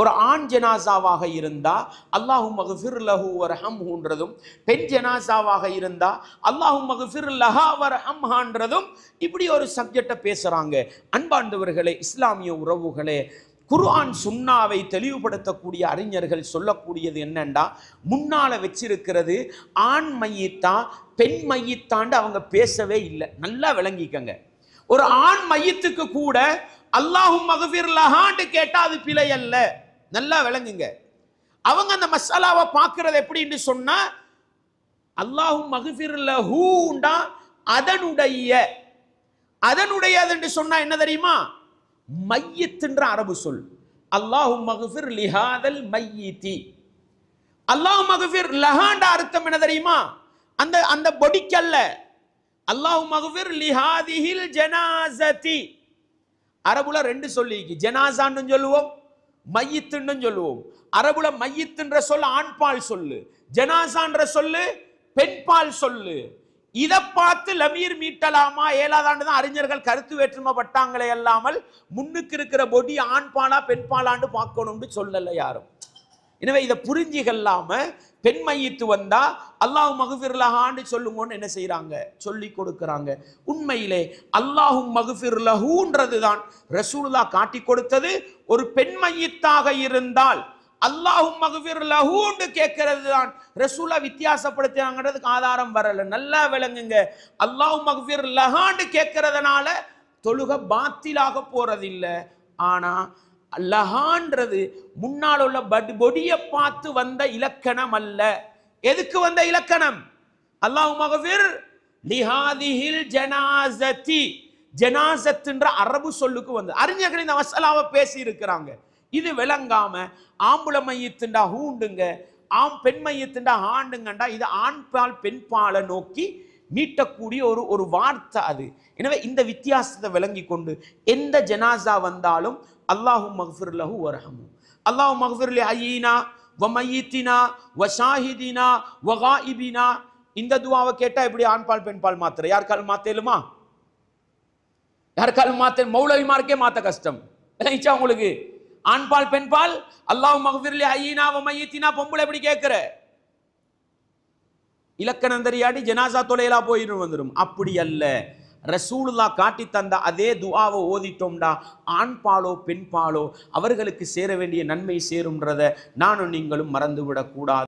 ஒரு ஆண் ஜனாசாவாக இருந்தா அல்லாஹு மகஃபிர் லஹு வரஹம்ஹுன்றதும். பெண் ஜனாசாவாக இருந்தா அல்லாஹு மகஃபிர் லஹா வரஹம்ஹான்றதும். இப்படி ஒரு சப்ஜெக்டை பேசுறாங்க. அன்பார்ந்தவர்களே இஸ்லாமிய உறவுகளே குர்ஆன் சுன்னாவை தெளிவுபடுத்தக்கூடிய அறிஞர்கள் சொல்லக்கூடியது என்னென்னா முன்னால வச்சிருக்கிறது ஆண் மையத்தான் பெண் மையத்தாண்டு அவங்க பேசவே இல்லை. நல்லா விளங்கிக்கங்க. ஒரு ஆண் மையத்துக்கு கூட அல்லாஹும் மகவீர் லஹான்னு கேட்டா அது பிழை அல்ல. நல்லா விளங்குங்க. அவங்க அந்த மசாலாவை பார்க்கறது எப்படின்னு சொன்னா அல்லாஹும் மகஃபிர் ஹூண்டா அதனுடைய. அதனுடைய என்று சொன்னா என்ன தெரியுமா? மையத்துன்ற அரபு சொல். அல்லாஹும் மகஃபிர் லிஹாதல் மையிதி அல்லாஹ் மகஃபிர் லஹாண்ட அர்த்தம் என்ன தெரியுமா? அந்த அந்த பொடிக்கல்ல அல்லாஹ் மகஃபிர் லிஹாதிஹில் ஜனாசதி அரபுல ரெண்டு சொல்லிக்கு ஜனாசான்னு சொல்லுவோம் மையத்துன்னு சொல்லுவோம். அரபுல மையத்துன்ற சொல் ஆண்பால் சொல்லு. ஜனாசான்ற சொல்லு பெண்பால் சொல்லு. இதை பார்த்து லமீர் மீட்டலாமா? ஏழாதாண்டு தான் அறிஞர்கள் கருத்து வேற்றுமைப்பட்டாங்களே அல்லாமல் முன்னுக்கு இருக்கிற பொடி ஆண்பாலா பெண்பாலான்னு பார்க்கணும்னு சொல்லலை யாரும். எனவே இதை புரிஞ்சிகல்லாம பெண் மையத்து வந்தா அல்லாஹ் மகுஃபிர்லஹான்னு சொல்லுங்கன்னு என்ன செய்யறாங்க சொல்லி கொடுக்குறாங்க. உண்மையிலே அல்லாஹும் மகுஃபிர்லஹூன்றது தான் ரசூலுல்லா காட்டி கொடுத்தது ஒரு பெண் மையத்தாக இருந்தால் அல்லாஹும் மகுஃபிர் லஹூன்னு கேட்கறது தான் ரசூலா வித்தியாசப்படுத்தினாங்கிறதுக்கு ஆதாரம் வரல. நல்லா விளங்குங்க. அல்லாஹும் மகுஃபிர் லஹான்னு கேட்கறதுனால தொழுக பாத்திலாக போறதில்லை. ஆனா லஹான்றது முன்னால் உள்ள பட் பொடியை பார்த்து வந்த இலக்கணம் அல்ல. எதுக்கு வந்த இலக்கணம்? அல்லாஹ் மகவிர் லிஹாதிஹில் ஜனாசதி ஜனாசத்துன்ற அரபு சொல்லுக்கு வந்து அறிஞர்கள் இந்த மசாலாவை பேசி இருக்கிறாங்க இது விளங்காம ஆம்புல மையத்துண்டா ஹூண்டுங்க ஆம் பெண் மையத்துண்டா ஆண்டுங்கண்டா இது ஆண் பால் பெண் பாலை நோக்கி மீட்டக்கூடிய ஒரு ஒரு வார்த்தை அது. எனவே இந்த வித்தியாசத்தை விளங்கி கொண்டு எந்த ஜனாசா வந்தாலும் அல்லாஹு மஹ்ஃபிர் லஹு வரஹமு. அல்லாஹு மக்ஃபிர் லி ஹய்யினா வ மையித்தினா வ ஷாஹிதினா வ இந்த துவாவை கேட்டால் எப்படி ஆண்பால் பெண்பால் மாத்திர யாருக்கால் மாத்தேலுமா? யாருக்கால் மாத்த மௌலவிமார்க்கே மாத்த கஷ்டம். விளங்கிச்சா உங்களுக்கு? ஆண்பால் பெண்பால் அல்லாஹ் மகஃபிர்லி ஐயினா வ பொம்பளை எப்படி கேட்குற இலக்கணம் தெரியாட்டி ஜனாசா தொலைலா போயிட்டு வந்துடும் அப்படி அல்ல. ரசூலுல்லா காட்டி தந்த அதே துவாவை ஓதிட்டோம்டா. ஆண் பாலோ பெண் பாலோ அவர்களுக்கு சேர வேண்டிய நன்மை சேரும்ன்றத நானும் நீங்களும் மறந்துவிடக்கூடாது